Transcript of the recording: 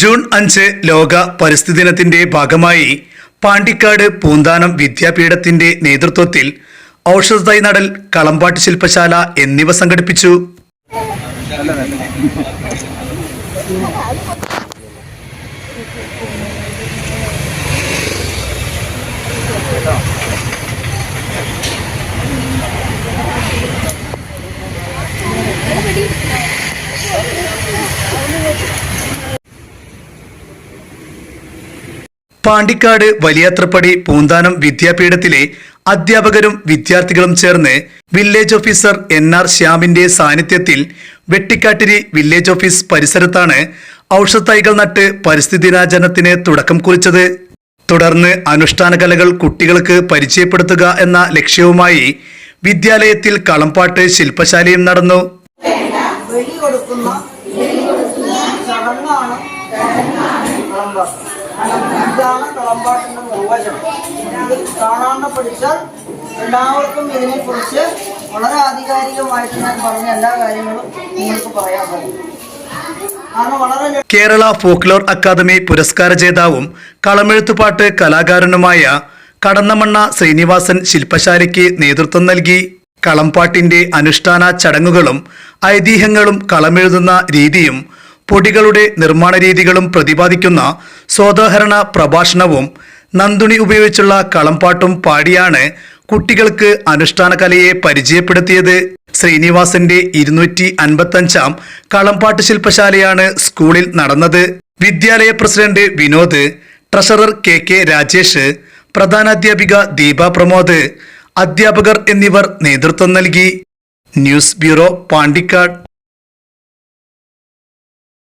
June അഞ്ച് ലോക പരിസ്ഥിതി ദിനത്തിന്റെ ഭാഗമായി പാണ്ടിക്കാട് പൂന്താനം വിദ്യാപീഠത്തിന്റെ നേതൃത്വത്തിൽ ഔഷധ നടൽ കളമ്പാട്ട് ശില്പശാല എന്നിവ സംഘടിപ്പിച്ചു. പാണ്ടിക്കാട് വലിയാത്രപ്പടി പൂന്താനം വിദ്യാപീഠത്തിലെ അധ്യാപകരും വിദ്യാർത്ഥികളും ചേർന്ന് വില്ലേജ് ഓഫീസർ എൻ ആർ ശ്യാമിന്റെ സാന്നിധ്യത്തിൽ വെട്ടിക്കാട്ടിരി വില്ലേജ് ഓഫീസ് പരിസരത്താണ് ഔഷധത്തൈകൾ നട്ട് പരിസ്ഥിതി ദിനാചരണത്തിന് തുടക്കം കുറിച്ചത്. തുടർന്ന് അനുഷ്ഠാന കലകൾ കുട്ടികൾക്ക് പരിചയപ്പെടുത്തുക എന്ന ലക്ഷ്യവുമായി വിദ്യാലയത്തിൽ കളംപാട്ട് ശില്പശാലയും നടന്നു. കളമ്പാട്ട് ഇതാണ് കളമ്പാട്ടിന്റെ നിർവചനം. ഇത് കാണാണ്ട് പഠിച്ചാൽ എല്ലാവർക്കും ഇതിനെക്കുറിച്ച് വളരെ ആധികാരികമായിട്ട് ഞാൻ പറഞ്ഞ എല്ലാ കാര്യങ്ങളും നിങ്ങൾക്ക് പറയാൻ കഴിയും കേരള ഫോക്ലോർ അക്കാദമി പുരസ്കാര ജേതാവും കളമെഴുത്തുപാട്ട് കലാകാരനുമായ കടന്നമണ്ണ ശ്രീനിവാസൻ ശില്പശാലയ്ക്ക് നേതൃത്വം നൽകി. കളംപാട്ടിന്റെ അനുഷ്ഠാന ചടങ്ങുകളും ഐതിഹ്യങ്ങളും കളമെഴുതുന്ന രീതിയും പൊടികളുടെ നിർമ്മാണ രീതികളും പ്രതിപാദിക്കുന്ന സ്വതോഹരണ പ്രഭാഷണവും നന്ദുണി ഉപയോഗിച്ചുള്ള കളംപാട്ടും പാടിയാണ് കുട്ടികൾക്ക് അനുഷ്ഠാന കലയെ പരിചയപ്പെടുത്തിയത്. ശ്രീനിവാസന്റെ ഇരുന്നൂറ്റി അൻപത്തഞ്ചാം കളംപാട്ട് ശില്പശാലയാണ് സ്കൂളിൽ നടന്നത്. വിദ്യാലയ president Vinod treasurer K K Rajesh പ്രധാനാധ്യാപിക Deepa Pramod അധ്യാപകർ എന്നിവർ നേതൃത്വം നൽകി. News bureau Pandikkad.